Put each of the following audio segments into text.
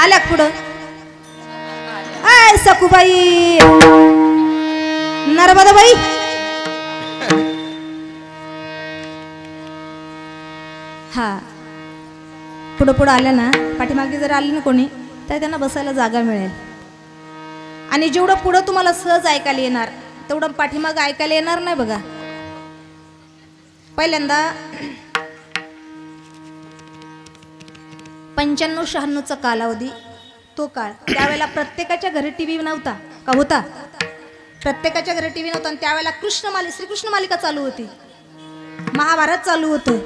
आल्या पुढं? आय सखूबाई. नर्मदाबाई. हा. पुढं पुढं आल्या ना पाठीमागे जर आली ना कोणी तर त्यांना बसायला जागा मिळेल. आणि जेवढं पुढं तुम्हाला सहज ऐकायला येणार तेवढं पाठीमाग ऐकायला येणार नाही बघा. पहिल्यांदा पंच्याण्णव शहाण्णवचा कालावधी तो काळ. त्यावेळेला प्रत्येकाच्या घरी टी व्ही नव्हता. का होता? प्रत्येकाच्या घरी टी व्ही नव्हता आणि त्यावेळेला कृष्ण मालिका श्रीकृष्ण मालिका चालू होती. महाभारत चालू होतं.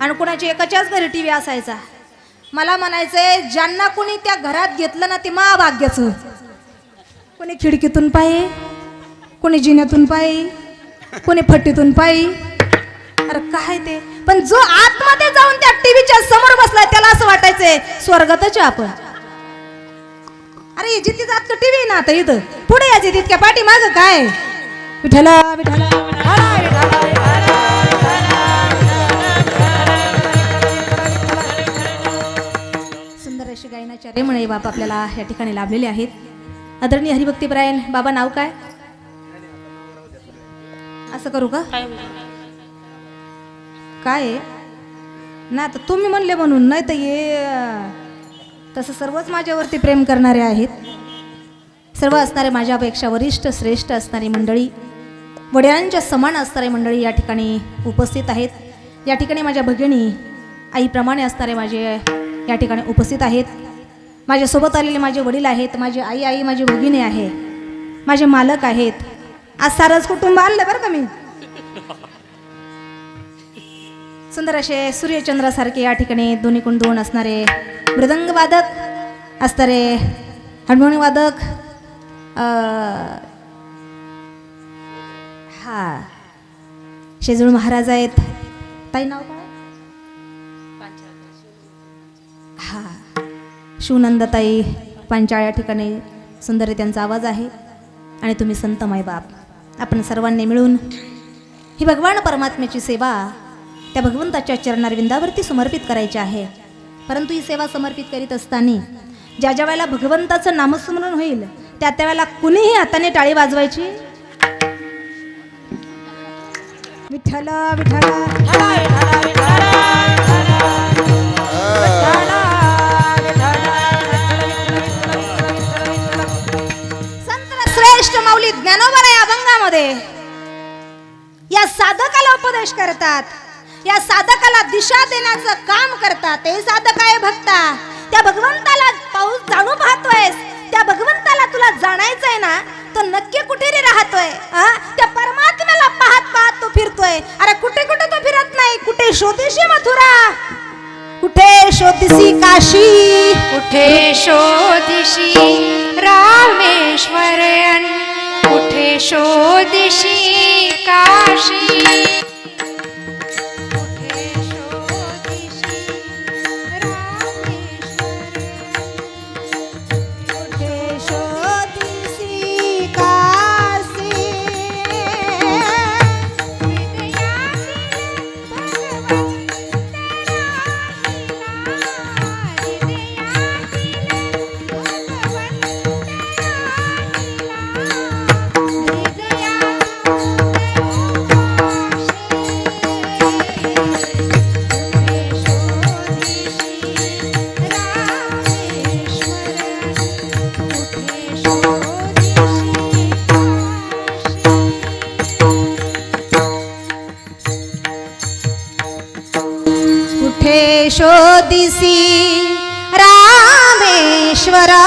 आणि कोणाच्या एकाच्याच घरी टी व्ही असायचा. मला म्हणायचंय ज्यांना कोणी त्या घरात घेतलं ना ते महाभाग्याचं. कोणी खिडकीतून पायी कोणी जिन्यातून पायी कोणी फट्टीतून पायी अरे काय ते? पण जो आतमध्ये जाऊन त्या टीव्हीच्या समोर बसलाय त्याला असं वाटायचंय स्वर्गातच आपण. अरे जिथे जात का टीव्ही ना आता इथं. पुढे यायचे तितक्या पाठी माग काय विठला सुंदर अशी गायनाचार्य म्हणे बाप आपल्याला या ठिकाणी लाभलेले आहेत. आदरणीय हरिभक्तीपरायण बाबा नाव काय? असं करू का? काय आहे? ना तर तुम्ही म्हणले म्हणून नाही तर ये तसं सर्वच माझ्यावरती प्रेम करणारे आहेत. सर्व असणारे माझ्यापेक्षा वरिष्ठ श्रेष्ठ असणारी मंडळी वडिलांच्या समान असणारी मंडळी या ठिकाणी उपस्थित आहेत. या ठिकाणी माझ्या भगिनी आईप्रमाणे असणारे माझे या ठिकाणी उपस्थित आहेत. माझ्यासोबत आलेले माझे वडील आहेत माझी आई आई माझी भगिनी आहे माझे मालक आहेत. आज सारंच कुटुंब आणलं बरं का मी? सुंदर असे सूर्यचंद्रासारखे या ठिकाणी दोन्हीकडून दोन असणारे मृदंगवादक असणारे हार्मोनियमवादक हा शेजूळ महाराज आहेत. ताई नाव काय? हा शिवनंदताई पांचाळ या ठिकाणी सुंदर त्यांचा आवाज आहे. आणि तुम्ही संत मायबाप. आपण सर्वांनी मिळून ही भगवान परमात्म्याची सेवा त्या भगवंताच्या चरणारविंदावरती समर्पित करायची आहे. परंतु ही सेवा समर्पित करीत असताना ज्या ज्या वेळेला भगवंताचं नामस्मरण होईल त्या त्या वेळेला कुणीही हाताने टाळी वाजवायची? विठ्ठल विठ्ठल. संत श्रेष्ठ माऊली ज्ञानोबा या अभंगामध्ये या साधकाला उपदेश करतात. या साधकाला दिशा देण्याचं काम करतात. ते साधक आहे भक्ता. त्या भगवंताला पाऊस जाणू पाहतोयस. त्या भगवंताला तुला जाणायचंय ना तो नक्की कुठे रे राहतोय त्या परमात्म्याला पाहत पाहत तो फिरतोय. अरे कुठे कुठे तो फिरत नाही? कुठे शोधीशी मथुरा? कुठे शोधीसी काशी? कुठे शोधिशी रामेश्वर कुठे शोधिशी काशी? शोधिसी रामेश्वरा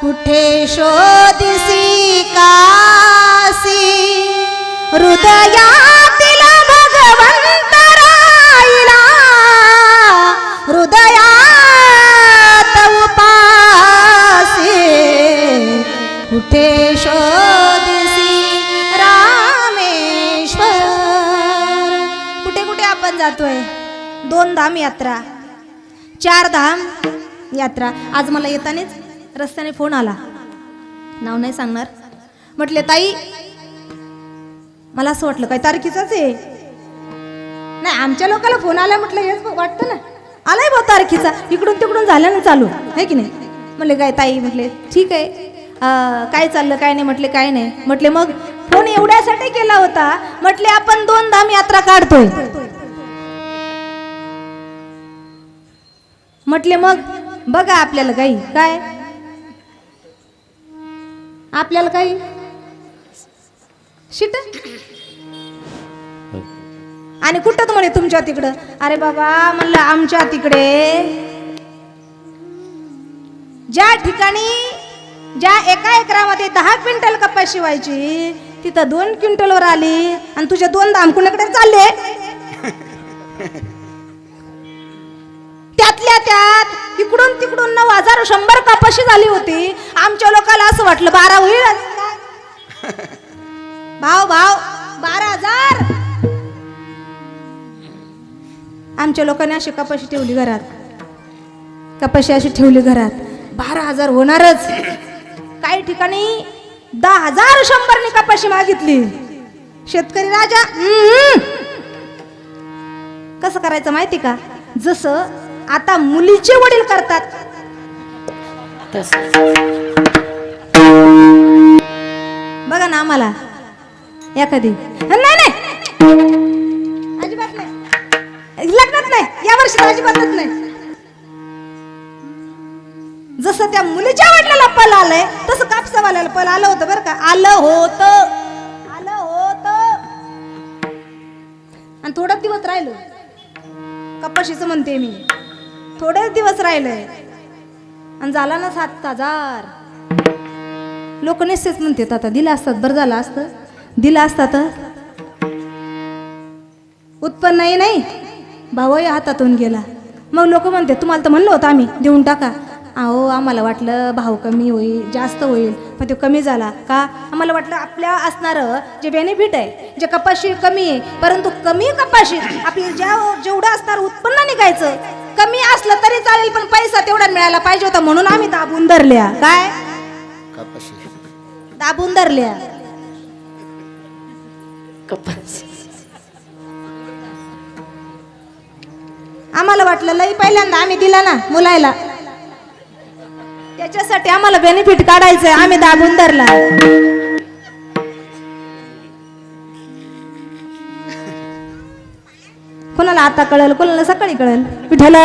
कुठे शोधसी कासी हृदयातील भगवंत राहिला हृदयात उपासी. कुठे शोधसी रामेश्वर? कुठे कुठे आपण जातोय? दोन धाम यात्रा. चार धाम यात्रा. आज मला येतानेच रस्त्याने फोन आला. नाव नाही सांगणार. म्हटले ताई मला असं वाटलं काय तारखेचाच आहे. नाही आमच्या लोकांना फोन आला म्हटलं हेच वाटतं ना. आलाय भाऊ तारखेचा. इकडून तिकडून झालं ना चालू. आहे की नाही? म्हटले काय ताई म्हटले ठीक आहे. काय चाललं काय नाही म्हटले काय नाही. म्हटले मग फोन एवढ्यासाठी केला होता. म्हटले आपण दोन धाम यात्रा काढतोय. म्हटले मग बघा आपल्याला काही. काय? आपल्याला काही शिट? आणि कुठं म्हणे तुमच्या तिकडं? अरे बाबा म्हणलं आमच्या तिकडे ज्या ठिकाणी ज्या एका एकरामध्ये दहा क्विंटल कप्पा शिवायची तिथं दोन क्विंटलवर आली आणि तुझ्या दोन दाम कुणाकडे चालले? त्यातल्या त्यात इकडून तिकडून नऊ हजार शंभर कपाशी झाली होती. आमच्या लोकांना असं वाटलं बारा होईल भाव भाव बारा हजार. आमच्या लोकांनी अशी कपाशी ठेवली घरात. कपाशी अशी ठेवली घरात. बारा हजार होणारच. काही ठिकाणी दहा हजार शंभरनी कपाशी मागितली. शेतकरी राजा कसं करायचं माहिती का? जसं आता मुलीचे वडील करतात. बघा ना आम्हाला. एखादी नाही नाही. अजिबात नाही. लग्नात नाही. या वर्षी अजिबातच नाही. जसं त्या मुलीच्या वडिलाला पल आलंय तसं कापसावाल्याला पल आलं होतं बरं का. आलं होत. आलं होत. आणि थोडं दिवस राहिलो. कपाशीचं म्हणते मी. थोडेच दिवस राहिलंय. आणि झाला ना सात हजार. लोक निश्चित म्हणतात आता दिलं असतात बरं झालं असतं. दिलं असतात उत्पन्नही नाही. भावही हातातून गेला. मग लोक म्हणते तुम्हाला तर म्हणलं होतं आम्ही देऊन टाका. अहो आम्हाला वाटलं भाव कमी होईल जास्त होईल पण ते कमी झाला. का? आम्हाला वाटलं आपल्या असणारं जे बेनिफिट आहे जे कपाशी कमी आहे परंतु कमी कपाशीत आपली ज्या जेवढं असणार उत्पन्न निघायचं कमी असलं तरी चालेल पण पैसा तेवढा मिळायला पाहिजे होता म्हणून आम्ही दाबून धरल्या. काय? दाबून धरल्या. आम्हाला वाटलं लई पहिल्यांदा आम्ही दिला ना मुलायला. त्याच्यासाठी आम्हाला बेनिफिट काढायचंय आम्ही दाबून धरला. कोणाला आता कळेल कोणाला सकाळी कळेल? विठ्ठला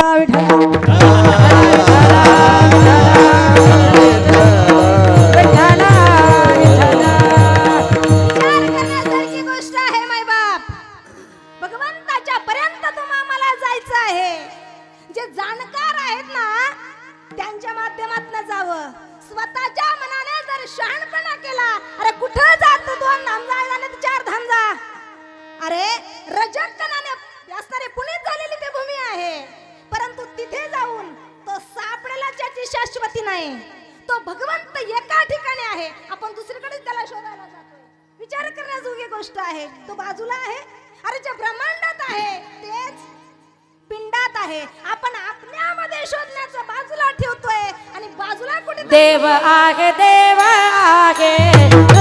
गोष्ट आहे माय बाप भगवंताच्या पर्यंत तुम्हाला जायचं आहे. जे जाणकार आहेत ना त्यांच्या माध्यमातून जावं. स्वतःच्या मनाने जर शहाणपणा केला अरे कुठं जात दोन धाम जायला चार धाम जा? अरे रजकनाने कणाने पुण्यात झालेली ते भूमी आहे. परंतु तिथे जाऊन तो सापडेला ज्याची शाश्वती नाही. तो भगवंत एका ठिकाणी आहे. आपण दुसरीकडे त्याला शोधायला जातो विचार करण्याजोगी गोष्ट आहे. तो बाजूला आहे. अरे जे ब्रह्मांडात आहे तेच पिंडात आहे. आपण आपल्यामध्ये शोधण्याचं बाजूला ठेवतोय आणि बाजूला कुठे देव आहे देव आहे.